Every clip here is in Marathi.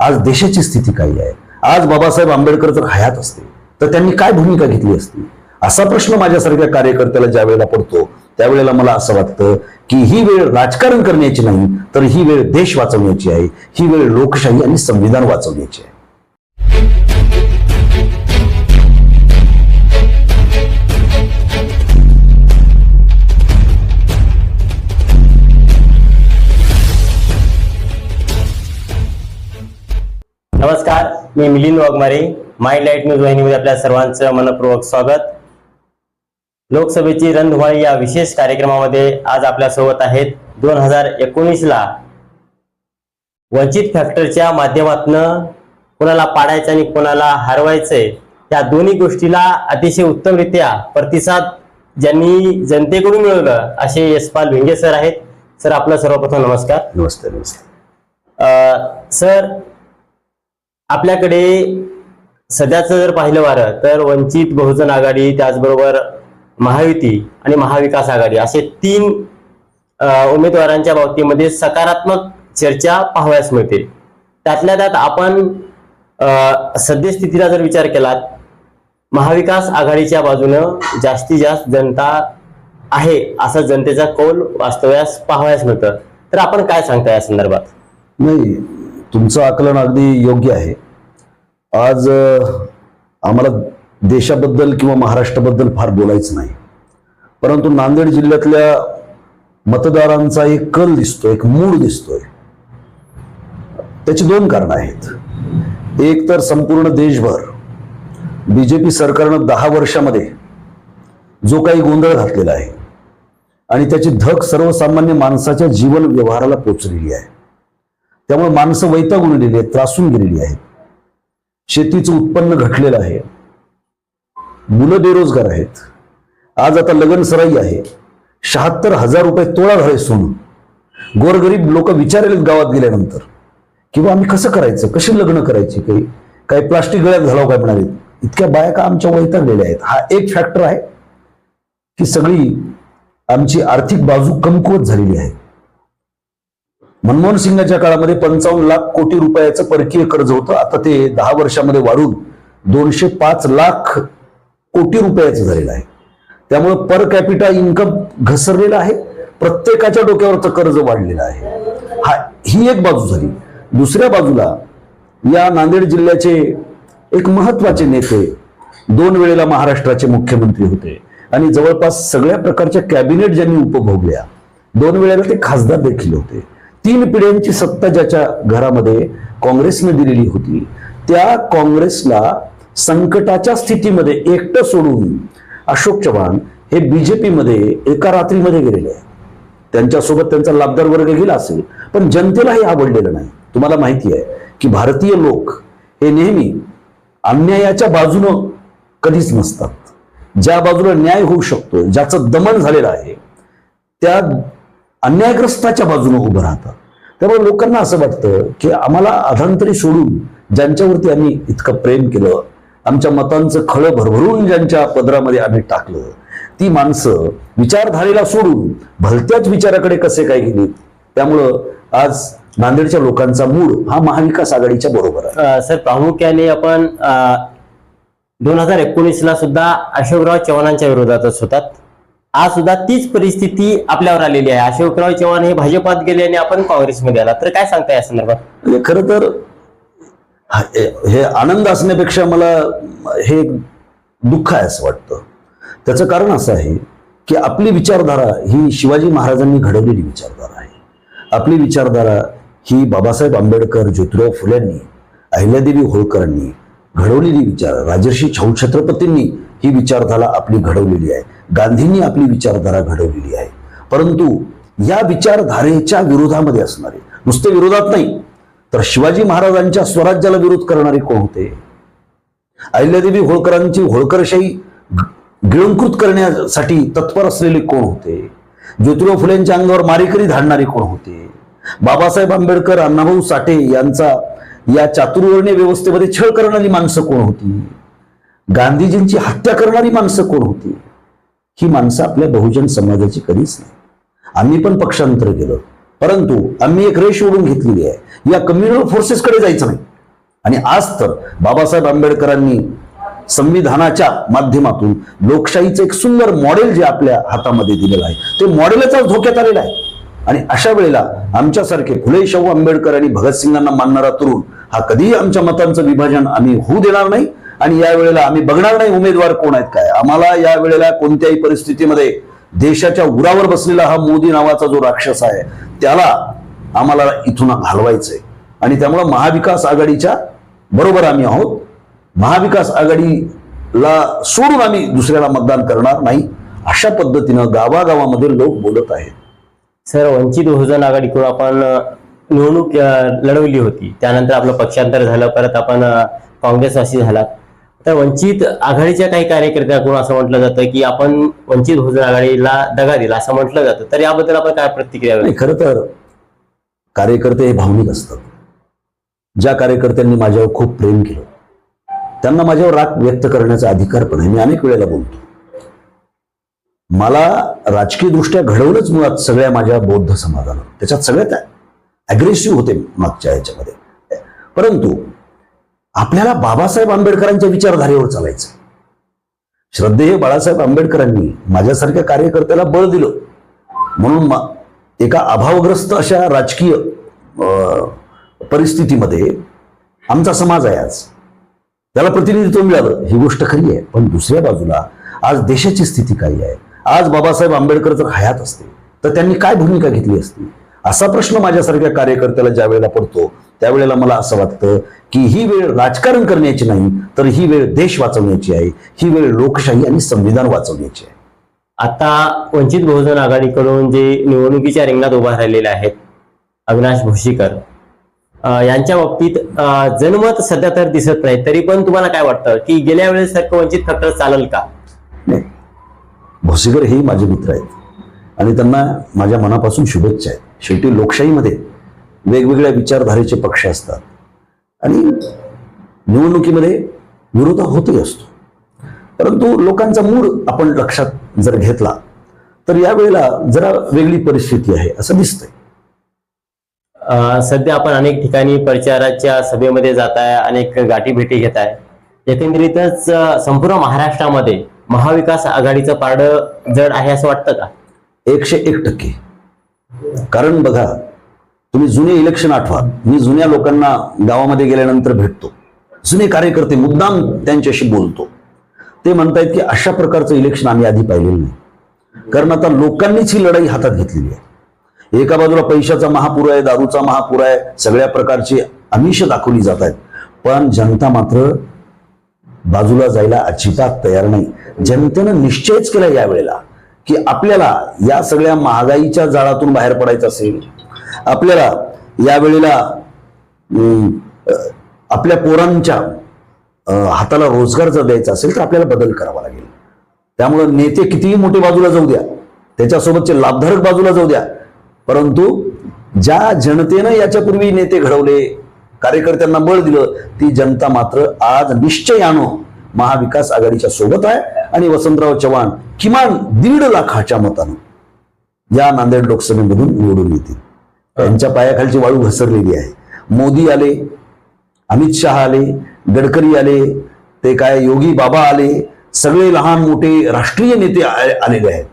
आज देशाची स्थिती काय आहे. आज बाबासाहेब आंबेडकर जर हयात असते तर त्यांनी काय भूमिका घेतली असती? असा प्रश्न माझ्यासारख्या कार्यकर्त्याला ज्या वेळेला पडतो त्यावेळेला मला असं वाटतं की ही वेळ राजकारण करण्याची नाही तर ही वेळ देश वाचवण्याची आहे ही वेळ लोकशाही आणि संविधान वाचवण्याची आहे. नमस्कार मी Milind Waghmare my light news वाहिनीमध्ये आपल्या सर्वांचं मनपूर्वक स्वागत. लोकसभेची रणधुमाळी या विशेष कार्यक्रमामध्ये आज आपल्यासोबत आहेत दोन हजार एकोणीस ला वंचित फॅक्टरच्या माध्यमातून कोणाला पाडायचं आणि कोणाला हरवायचंय या दोन्ही गोष्टीला अतिशय उत्तमरित्या प्रतिसाद ज्यांनी जनतेकडून मिळवलं असे यशपाल भिंगे सर आहेत. सर आपलं सर्वप्रथम नमस्कार. नमस्ते. अ, सर आपल्याकडे सध्याचं जर पाहिलं वारं तर वंचित बहुजन आघाडी त्याचबरोबर महायुती आणि महाविकास आघाडी असे तीन उमेदवारांच्या बाबतीमध्ये सकारात्मक चर्चा पाहावयास मिळतील. त्यातल्या त्यात आपण सद्यस्थितीला जर विचार केलात महाविकास आघाडीच्या बाजूनं जास्तीत जास्त जनता आहे असा जनतेचा कौल वास्तव्यास पाहावयास मिळतं. तर आपण काय सांगता या संदर्भात? नाही तुमचं आकलन अगदी योग्य आहे. आज आम्हाला देशाबद्दल किंवा महाराष्ट्राबद्दल फार बोलायचं नाही. परंतु नांदेड जिल्ह्यातल्या मतदारांचा एक कल दिसतोय एक मूड दिसतोय. त्याची दोन कारणं आहेत. एक तर संपूर्ण देशभर बीजेपी सरकारनं दहा वर्षामध्ये जो काही गोंधळ घातलेला आहे आणि त्याची धक सर्वसामान्य माणसाच्या जीवन व्यवहाराला पोचलेली आहे. त्यामुळे माणसं वैतागून गेलेली आहेत त्रासून गेलेली आहेत. शेतीचं उत्पन्न घटलेलं आहे. मुलं बेरोजगार आहेत. आज आता लगन सराई आहे. शहात्तर हजार रुपये तोळा झाले सोनं गोरगरीब लोक विचारेल गावात गेल्यानंतर किंवा आम्ही कसं करायचं? कशी लग्न करायची? काही काही प्लास्टिक गळ्यात घालावं काय म्हणाले? इतक्या बाया का आमच्या वैतागलेल्या आहेत. हा एक फॅक्टर आहे की सगळी आमची आर्थिक बाजू कमकुवत झालेली आहे. मनमोहन सिंगाच्या काळामध्ये पंचावन्न लाख कोटी रुपयाचं परकीय कर्ज होतं. आता ते दहा वर्षामध्ये वाढून दोनशे पाच लाख कोटी रुपयाचं झालेलं आहे. त्यामुळे पर कॅपिटा इन्कम घसरलेलं आहे. प्रत्येकाच्या डोक्यावरचं कर्ज वाढलेलं आहे. हा ही एक बाजू झाली. दुसऱ्या बाजूला या नांदेड जिल्ह्याचे एक महत्त्वाचे नेते दोन वेळेला महाराष्ट्राचे मुख्यमंत्री होते. आणि जवळपास सगळ्या प्रकारच्या कॅबिनेट ज्यांनी उपभोगल्या दोन वेळेला ते खासदार देखील होते. तीन पिढ्यांची सत्ता ज्याच्या घरामध्ये काँग्रेसने दिलेली होती त्या काँग्रेसला संकटाच्या स्थितीमध्ये एकटं सोडून अशोक चव्हाण हे बीजेपीमध्ये एका रात्रीमध्ये गेलेले आहे त्यांच्यासोबत त्यांचा लाभदार वर्ग गेला असेल पण जनतेला हे आवडलेलं नाही. तुम्हाला माहिती आहे की भारतीय लोक हे नेहमी अन्यायाच्या बाजूनं कधीच नसतात. ज्या बाजूला न्याय होऊ शकतो ज्याचं दमन झालेलं आहे त्या अन्यायग्रस्ताच्या बाजूनं उभं राहतात. त्यामुळे लोकांना असं वाटतं की आम्हाला अधांतरी सोडून ज्यांच्यावरती आम्ही इतकं प्रेम केलं आमच्या मतांचं खळं भरभरून ज्यांच्या पदरामध्ये आम्ही टाकलं ती माणसं विचारधारेला सोडून भलत्याच विचाराकडे कसे काय गेली त्यामुळं आज नांदेडच्या लोकांचा मूड हा महाविकास आघाडीच्या बरोबर आहे. सर प्रामुख्याने आपण दोन हजार एकोणीसला सुद्धा अशोकराव चव्हाणांच्या विरोधातच होतात. आज सुद्धा तीच परिस्थिती आपल्यावर आलेली आहे. अशोकराव चव्हाण हे भाजपात गेले आणि आपण काँग्रेसमध्ये आला. तर काय सांगता या संदर्भात? खर खरं तर हे- आनंद असण्यापेक्षा मला हे दुःख आहे असं वाटतं. त्याचं कारण असं आहे की आपली विचारधारा ही शिवाजी महाराजांनी घडवलेली विचारधारा आहे. आपली विचारधारा ही बाबासाहेब आंबेडकर ज्योतिराव फुल्यांनी अहिल्यादेवी होळकरांनी घडवलेली विचार राजर्षी छाऊ छत्रपतींनी ही विचारधारा आपली घडवलेली आहे. गांधींनी आपली विचारधारा घडवलेली आहे. परंतु या विचारधारेच्या विरोधामध्ये असणारे नुसते विरोधात नाही तर शिवाजी महाराजांच्या स्वराज्याला विरोध करणारे कोण होते? अहिल्यादेवी होळकरांची होळकरशाही गिळंकृत करण्यासाठी तत्पर असलेले कोण होते? ज्योतिराव फुलेंच्या अंगावर मारेकरी धाडणारे कोण होते? बाबासाहेब आंबेडकर अण्णाभाऊ साठे यांचा या चातुर्वर्णीय व्यवस्थेमध्ये छळ करणारी माणसं कोण होती? गांधीजींची हत्या करणारी माणसं कोण होती? ही माणसं आपल्या बहुजन समाजाची कधीच नाही. आम्ही पण पक्षांतर केलं परंतु आम्ही एक रेष ओढून घेतलेली आहे. या कम्युनल फोर्सेसकडे जायचं नाही. आणि आज तर बाबासाहेब आंबेडकरांनी संविधानाच्या माध्यमातून लोकशाहीचं एक सुंदर मॉडेल जे आपल्या हातामध्ये दिलेलं आहे ते मॉडेलच आज धोक्यात आलेलं आहे. आणि अशा वेळेला आमच्यासारखे फुले शाहू आंबेडकर आणि भगतसिंगांना मानणारा तरुण हा कधीही आमच्या मतांचं विभाजन आम्ही होऊ देणार नाही. आणि या वेळेला आम्ही बघणार नाही उमेदवार कोण आहेत काय. आम्हाला या वेळेला कोणत्याही परिस्थितीमध्ये देशाच्या उरावर बसलेला हा मोदी नावाचा जो राक्षस आहे त्याला आम्हाला इथून घालवायचंय. आणि त्यामुळं महाविकास आघाडीच्या बरोबर आम्ही आहोत. महाविकास आघाडीला सोडून आम्ही दुसऱ्याला मतदान करणार नाही. अशा पद्धतीनं गावागावामध्ये लोक बोलत आहेत. सर वंचित बहुजन आघाडीकडून आपण निवडणूक लढवली होती. त्यानंतर आपलं पक्षांतर झालं परत आपण काँग्रेसवासी झाला तर वंचित आघाडीच्या काही कार्यकर्त्यांकडून असं म्हटलं जातं की आपण वंचित बहुजन आघाडीला दगा दिला असं म्हटलं जातं तर याबद्दल आपण काय प्रतिक्रिया खरं तर कार्यकर्ते हे भावनिक असतात. ज्या कार्यकर्त्यांनी माझ्यावर खूप प्रेम केलं त्यांना माझ्यावर राग व्यक्त करण्याचा अधिकार पण आहे मी अनेक वेळेला बोलतो. मला राजकीय दृष्ट्या घडवलंच मुळात सगळ्या माझ्या बौद्ध समाजाला. त्याच्यात सगळ्यात अग्रेसिव्ह होते मागच्या याच्यामध्ये परंतु आपल्याला बाबासाहेब आंबेडकरांच्या विचारधारेवर चालायचं. श्रद्धेय बाळासाहेब आंबेडकरांनी माझ्यासारख्या कार्यकर्त्याला बळ दिलं. म्हणून एका अभावग्रस्त अशा राजकीय परिस्थितीमध्ये आमचा समाज आहे आज. त्याला प्रतिनिधित्व मिळालं. ही गोष्ट खरी आहे. पण दुसऱ्या बाजूला आज देशाची स्थिती काही आहे. आज बाबासाहेब आंबेडकर जर हयात असते तर त्यांनी काय भूमिका घेतली असती? असा प्रश्न माझ्यासारख्या कार्यकर्त्याला ज्या वेळेला पडतो त्यावेळेला मला असं वाटतं की ही वेळ राजकारण करण्याची नाही तर ही वेळ देश वाचवण्याची आहे ही वेळ लोकशाही आणि संविधान वाचवण्याची आहे. आता वंचित बहुजन आघाडीकडून जे निवडणुकीच्या रिंगणात उभा राहिलेले आहेत अविनाश भोशीकर यांच्या बाबतीत जनमत सध्या तर दिसत नाही. तरी पण तुम्हाला काय वाटतं की गेल्या वेळेस सारखं वंचित खट्टर चालेल का? नाही. भोसीकर हेही माझे मित्र आहेत. आणि त्यांना माझ्या मनापासून शुभेच्छा आहेत. शेवटी लोकशाहीमध्ये वेगवेगळ्या विचारधारेचे पक्ष असतात. आणि निवडणुकीमध्ये विरोध होतही असतो. परंतु लोकांचा मूड आपण लक्षात जर घेतला तर यावेळेला जरा वेगळी परिस्थिती आहे असं दिसतंय. सध्या आपण अनेक ठिकाणी प्रचाराच्या सभेमध्ये जात आहे अनेक गाठी भेटी घेत आहे एकंदरीतच संपूर्ण महाराष्ट्रामध्ये महाविकास आघाडीचं पारड जड आहे असं वाटतं का? एकशे एक टक्के. कारण बघा तुम्ही जुने इलेक्शन आठवा. मी जुन्या लोकांना गावामध्ये गेल्यानंतर भेटतो. जुने कार्यकर्ते मुद्दाम त्यांच्याशी बोलतो. ते म्हणतायत की अशा प्रकारचं इलेक्शन आम्ही आधी पाहिलेलं नाही. कारण आता लोकांनीच ही लढाई हातात घेतलेली आहे. एका बाजूला पैशाचा महापूर आहे दारूचा महापूर आहे सगळ्या प्रकारची आमिष दाखवली जात आहेत. पण जनता मात्र बाजूला जायला अजिबात तयार नाही. जनतेनं निश्चयच केला यावेळेला की आपल्याला या सगळ्या महागाईच्या जाळातून बाहेर पडायचं असेल आपल्याला यावेळेला आपल्या पोरांच्या अं, हाताला रोजगार जर द्यायचा असेल तर आपल्याला बदल करावा लागेल. त्यामुळं नेते कितीही मोठे बाजूला जाऊ द्या त्याच्यासोबतचे लाभधारक बाजूला जाऊ द्या परंतु ज्या जनतेनं याच्यापूर्वी नेते घडवले कार्यकर्त्यांना बळ दिलं ती जनता मात्र आज निश्चयानं महाविकास आघाडीच्या सोबत आहे आणि वसंतराव चव्हाण किमान दीड लाखाच्या मतानं या नांदेड लोकसभेमधून निवडून येतील. त्यांच्या पायाखालची वाळू घसरलेली आहे. मोदी आले अमित शहा आले गडकरी आले ते काय योगी बाबा आले सगळे लहान मोठे राष्ट्रीय नेते आलेले आहेत.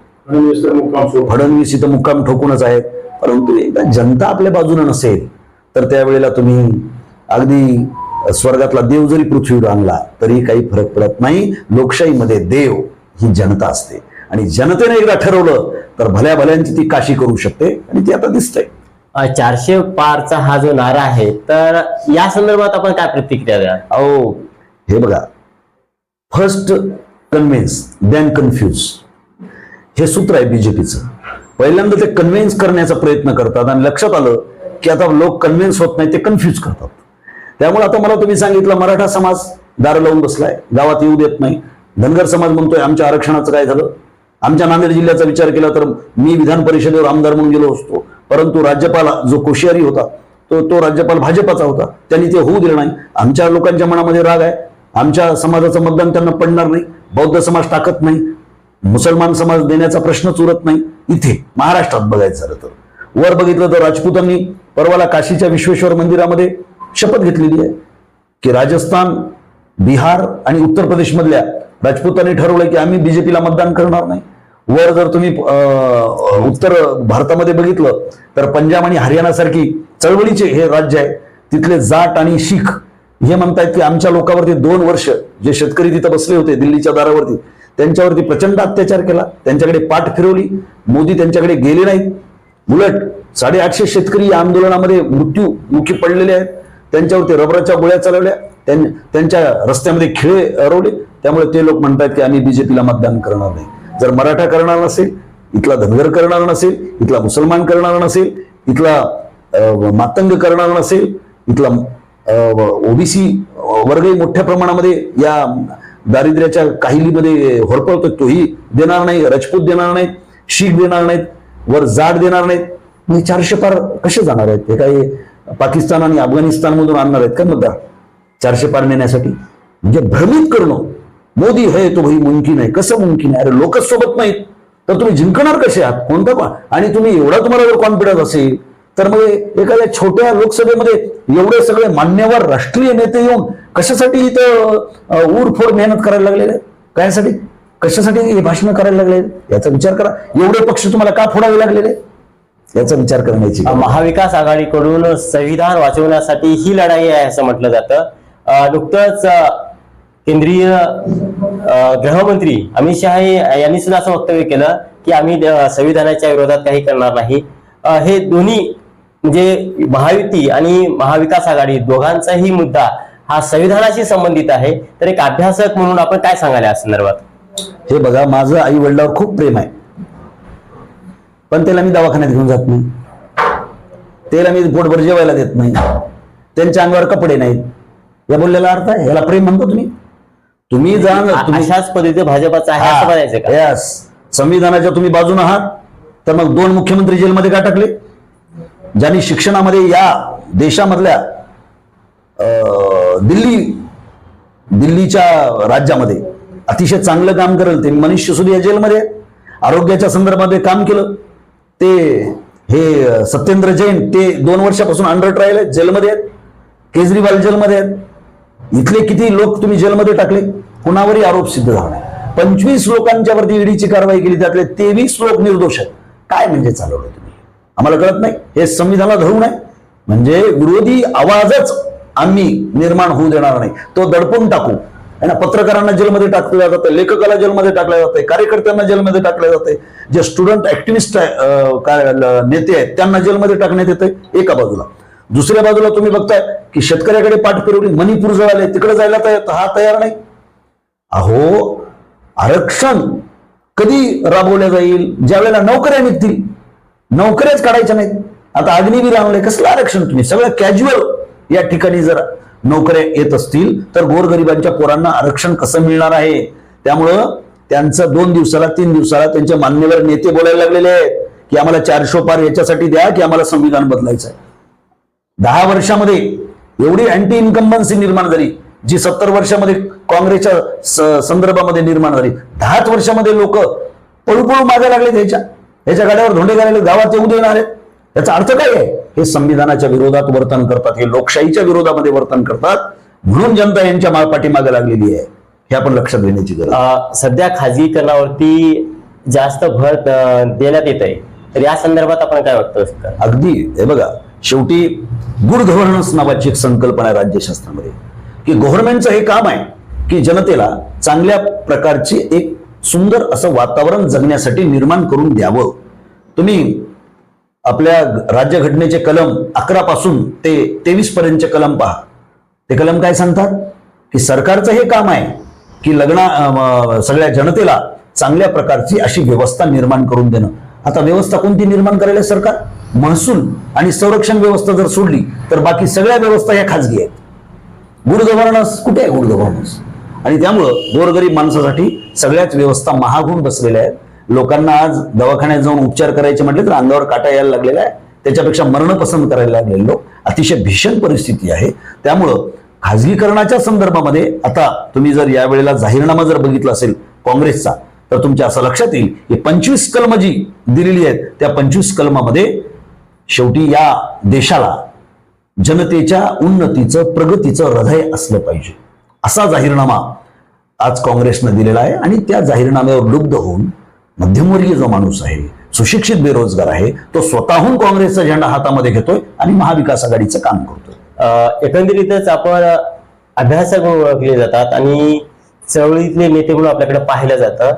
फडणवीस इथं मुक्काम ठोकूनच आहेत. परंतु एकदा जनता आपल्या बाजूने नसेल तर त्यावेळेला तुम्ही अगदी स्वर्गातला देव जरी पृथ्वीवर आणला तरी काही फरक पडत नाही. लोकशाहीमध्ये देव ही जनता असते. आणि जनतेने एकदा ठरवलं तर भल्या भल्यांची ती काशी करू शकते. आणि ती आता दिसतंय. चारशे पारचा हा जो नारा आहे तर या संदर्भात आपण काय प्रतिक्रिया द्या अहो हे बघा. फर्स्ट कन्व्हिन्स दॅन कन्फ्यूज हे सूत्र आहे बीजेपीचं पहिल्यांदा ते कन्व्हिन्स करण्याचा प्रयत्न करतात आणि लक्षात आलं की आता लोक कन्व्हिन्स होत नाही ते कन्फ्यूज करतात. त्यामुळे आता मला तुम्ही सांगितलं मराठा समाज दार लावून बसलाय गावात येऊ देत नाही. धनगर समाज म्हणतोय आमच्या आरक्षणाचं काय झालं? आमच्या नांदेड जिल्ह्याचा विचार केला तर मी विधान परिषदेवर आमदार म्हणून गेलो असतो. परंतु राज्यपाल जो कोश्यारी होता तो तो राज्यपाल भाजपाचा होता. त्यांनी ते होऊ दिलं नाही. आमच्या लोकांच्या मनामध्ये राग आहे. आमच्या समाजाचं मतदान त्यांना पडणार नाही. बौद्ध समाज टाकत नाही. मुसलमान समाज देण्याचा प्रश्नच उरत नाही. इथे महाराष्ट्रात बघायचं झालं तर. वर बघितलं तर राजपूतांनी परवाला काशीच्या विश्वेश्वर मंदिरामध्ये शपथ घेतलेली आहे. की राजस्थान बिहार आणि उत्तर प्रदेशमधल्या राजपूतांनी ठरवलं की आम्ही बीजेपीला मतदान करणार नाही. वर जर तुम्ही अं, उत्तर भारतामध्ये बघितलं तर पंजाब आणि हरियाणासारखी चळवळीचे हे राज्य आहे. तिथले जाट आणि शीख हे म्हणतायत की आमच्या लोकांवरती दोन वर्ष जे शेतकरी तिथं बसले होते दिल्लीच्या दारावरती त्यांच्यावरती प्रचंड अत्याचार केला. त्यांच्याकडे पाठ फिरवली. मोदी त्यांच्याकडे गेले नाहीत. उलट साडेआठशे शेतकरी या आंदोलनामध्ये मृत्यूमुखी पडलेले आहेत. त्यांच्यावरती रबराच्या गोळ्या चालवल्या. त्यां- त्यांच्या रस्त्यामध्ये खिळे हरवले त्यामुळे ते लोक म्हणतात की आम्ही बीजेपीला मतदान करणार नाही. जर मराठा करणार नसेल इथला धनगर करणार नसेल इथला मुसलमान करणार नसेल इथला मातंग करणार नसेल इथला ओबीसी वर्गही मोठ्या प्रमाणामध्ये या दारिद्र्याच्या काहिलीमध्ये होरपळतो तोही देणार नाही रजपूत देणार नाहीत शीख देणार नाहीत वर जाड देणार नाहीत. मग हे चारशे पार कसे जाणार आहेत? हे काही पाकिस्तान आणि अफगाणिस्तानमधून आणणार आहेत का मुद्दा? चारशे पार नेण्यासाठी? म्हणजे भ्रमित करणं. मोदी हे तो भाई मुमकिन आहे. कसं मुमकिन आहे? अरे लोकच सोबत नाहीत. तर तुम्ही जिंकणार कसे आहात? कोणता पण. आणि तुम्ही एवढा तुम्हाला जर कॉन्फिडन्स असेल तर मग एखाद्या छोट्या लोकसभेमध्ये एवढे सगळे मान्यवर राष्ट्रीय नेते येऊन कशासाठी इथं ऊरफोड मेहनत करायला लागलेले कायसाठी? कशासाठी हे भाषण करायला लागले याचा विचार करा. एवढे पक्ष तुम्हाला का फोडावे लागलेले याचा विचार करण्याची महाविकास आघाडीकडून संविधान वाचवण्यासाठी ही लढाई आहे असं म्हटलं जातं. नुकतंच केंद्रीय गृहमंत्री अमित शहा यांनी सुद्धा असं वक्तव्य केलं की आम्ही संविधानाच्या विरोधात काही करणार नाही. हे दोन्ही म्हणजे महायुती आणि महाविकास आघाडी दोघांचाही मुद्दा हा संविधानाशी संबंधित आहे. तर एक अभ्यासक म्हणून आपण काय सांगाल या संदर्भात? हे बघा माझं आई वडिलावर खूप प्रेम आहे. पण त्याला मी दवाखान्यात घेऊन जात नाही. त्याला मी पोटभर जेवायला देत नाही. त्यांच्या अंगावर कपडे नाहीत. या बोललेला अर्थ आहे? याला प्रेम म्हणतो तुम्ही? तुम्ही जा तुम्ही अशाच पद्धतीने भाजपाचं आहे असं म्हणायचं का. संविधानाच्या तुम्ही बाजून आहात तर मग दोन मुख्यमंत्री जेलमध्ये का टाकले ज्यांनी शिक्षणामध्ये या देशामधल्या दिल्ली दिल्लीच्या राज्यामध्ये अतिशय चांगलं काम करेल ते मनीष सिसोदिया जेलमध्ये. आरोग्याच्या संदर्भामध्ये काम केलं ते हे सत्येंद्र जैन ते दोन वर्षापासून अंडर ट्रायल आहेत जेलमध्ये आहेत केजरीवाल जेलमध्ये आहेत इथले किती लोक तुम्ही जेलमध्ये टाकले? कुणावरही आरोप सिद्ध झाला नाही. पंचवीस लोकांच्या वरती ईडीची कारवाई केली त्यातले तेवीस लोक निर्दोष आहेत. काय म्हणजे चालवलं तुम्ही? आम्हाला कळत नाही. हे संविधानाला धरून आहे म्हणजे विरोधी आवाजच आम्ही निर्माण होऊ देणार नाही. तो दडपून टाकू. है ना पत्रकारांना जेलमध्ये टाकलं जातं लेखकाला जेलमध्ये टाकलं जातंय कार्यकर्त्यांना जेलमध्ये टाकलं जातंय जे स्टुडंट ऍक्टिव्हिस्ट नेते आहेत त्यांना जेलमध्ये टाकण्यात येतंय एका बाजूला. दुसऱ्या बाजूला तुम्ही बघताय की शेतकऱ्याकडे पाठ फिरवली मणिपूर जवळ तिकडे जायला तयार हा तयार नाही. अहो आरक्षण कधी राबवलं जाईल? ज्या वेळेला नोकऱ्या निघतील नोकऱ्याच काढायच्या नाहीत. आता अग्निवीर आणलंय कसलं आरक्षण तुम्ही? सगळं कॅज्युअल या ठिकाणी जर नोकऱ्या येत असतील तर गोरगरिबांच्या पोरांना आरक्षण कसं मिळणार आहे? त्यामुळं त्यांचं दोन दिवसाला तीन दिवसाला त्यांच्या मान्यवर नेते बोलायला लागलेले आहेत की आम्हाला चारशे पार याच्यासाठी द्या की आम्हाला संविधान बदलायचं आहे दहा वर्षामध्ये एवढी अँटी इन्कम्बन्सी निर्माण झाली जी सत्तर वर्षामध्ये काँग्रेसच्या संदर्भामध्ये निर्माण झाली. दहाच वर्षामध्ये लोक पळूपळू मागे लागले त्याच्या याच्या गाड्यावर धोंडे घालायला गावात येऊ देणार आहेत. याचा अर्थ काय आहे? हे संविधानाच्या विरोधात वर्तन करतात हे लोकशाहीच्या विरोधामध्ये वर्तन करतात म्हणून जनता यांच्या पाठीमागे लागलेली आहे. हे आपण लक्षात घेण्याची गरज सध्या खाजगीकरणावरती जास्त भर देण्यात येत आहे तर या संदर्भात आपण काय वाटतं? अगदी हे बघा शेवटी गुड गव्हर्नन्स नावाची एक संकल्पना आहे राज्यशास्त्रामध्ये. की गव्हर्नमेंटचं हे काम आहे की जनतेला चांगल्या प्रकारची एक सुंदर असं वातावरण जगण्यासाठी निर्माण करून द्यावं. तुम्ही आपल्या राज्यघटनेचे कलम अकरा पासून ते तेवीस पर्यंतचे कलम पहा. ते कलम काय सांगतात? की सरकारचं हे काम आहे की लग्ना सगळ्या जनतेला चांगल्या प्रकारची अशी व्यवस्था निर्माण करून देणं. आता व्यवस्था कोणती निर्माण करायला सरकार? महसूल आणि संरक्षण व्यवस्था जर सोडली तर बाकी सगळ्या व्यवस्था ह्या खाजगी आहेत. गुड गव्हर्नन्स कुठे आहे गुड गव्हर्नन्स आणि त्यामुळं गोरगरीब माणसासाठी सगळ्याच व्यवस्था महागून बसलेल्या आहेत. लोकांना आज दवाखान्यात जाऊन उपचार करायचे म्हटले तर अंगावर काटा यायला लागलेला आहे. त्याच्यापेक्षा मरण पसंत करायला लागलेले लोक अतिशय भीषण परिस्थिती आहे. त्यामुळं खाजगीकरणाच्या संदर्भामध्ये आता तुम्ही जर या वेळेला जाहीरनामा जर बघितला असेल काँग्रेसचा तर तुमच्या असं लक्षात येईल की पंचवीस कलम जी दिलेली आहेत त्या पंचवीस कलमामध्ये शेवटी या देशाला जनतेच्या उन्नतीचं प्रगतीचं हृदय असलं पाहिजे. असा जाहीरनामा आज काँग्रेसनं दिलेला आहे आणि त्या जाहीरनाम्यावर लुब्ध होऊन मध्यमवर्गीय जो माणूस आहे सुशिक्षित बेरोजगार आहे तो स्वतःहून काँग्रेसचा झेंडा हातामध्ये घेतोय आणि महाविकास आघाडीचं काम करतोय. अं, एकंदरीतच आपण अभ्यासक म्हणून ओळखले जातात आणि चळवळीतले नेते म्हणून आपल्याकडे पाहिलं जातं.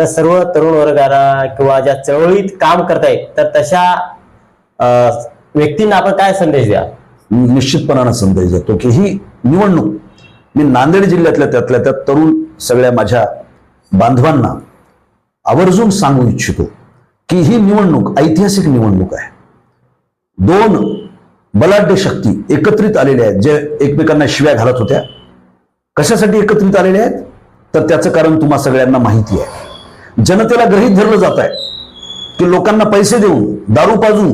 तर सर्व तरुण वर्गाला किंवा ज्या चळवळीत काम करतायत तर तशा अं, व्यक्तींना आपण काय संदेश द्या? निश्चितपणानं संदेश देतो की ही निवडणूक मी नांदेड जिल्ह्यातल्या त्यातल्या त्यात तरुण सगळ्या माझ्या बांधवांना आवर्जून सांगू इच्छितो की ही निवडणूक ऐतिहासिक निवडणूक आहे. दोन बलाढ्य शक्ती एकत्रित आलेल्या आहेत जे एकमेकांना शिव्या घालत होत्या. कशासाठी एकत्रित आलेल्या आहेत? तर त्याचं कारण तुम्हा सगळ्यांना माहिती आहे. जनतेला गृहीत धरलं जात आहे की लोकांना पैसे देऊन दारू पाजून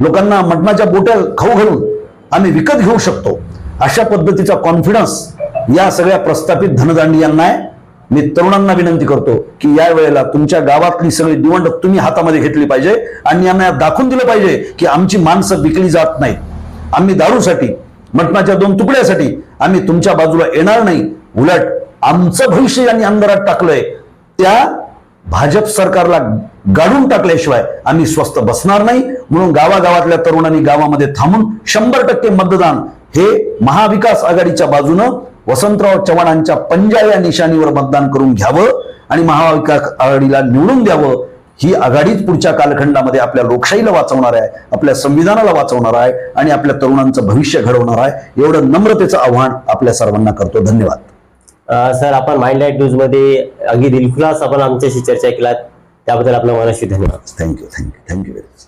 लोकांना मटणाच्या बोट्या खाऊ घालून आम्ही विकत घेऊ शकतो. अशा पद्धतीचा कॉन्फिडन्स या सगळ्या प्रस्थापित धनदांडी यांना आहे. मी तरुणांना विनंती करतो की या वेळेला तुमच्या गावातली सगळी निवडणूक तुम्ही हातामध्ये घेतली पाहिजे आणि यांना दाखवून दिलं पाहिजे की आमची माणसं विकली जात नाही आम्ही दारूसाठी मटणाच्या दोन तुकड्यासाठी आम्ही तुमच्या बाजूला येणार नाही. उलट आमचं भविष्य यांनी अंधारात टाकलंय. त्या भाजप सरकारला गाडून टाकल्याशिवाय आम्ही स्वस्त बसणार नाही. म्हणून गावागावातल्या तरुणांनी गावामध्ये थांबून शंभर टक्के मतदान हे महाविकास आघाडीच्या बाजूनं वसंतराव चव्हाणांच्या पंजा या निशाणीवर मतदान करून घ्यावं आणि महाविकास आघाडीला निवडून द्यावं. ही आघाडीच पुढच्या कालखंडामध्ये आपल्या लोकशाहीला वाचवणार आहे आपल्या संविधानाला वाचवणार आहे आणि आपल्या तरुणांचं भविष्य घडवणार आहे. एवढं नम्रतेचं आव्हान आपल्या सर्वांना करतो. धन्यवाद. सर आपण माइंड लाइट न्यूजमध्ये अगदी दिलखुलास आपण आमच्याशी चर्चा केलात. त्याबद्दल आपला मनाशी धन्यवाद. Thank you thank you thank you very much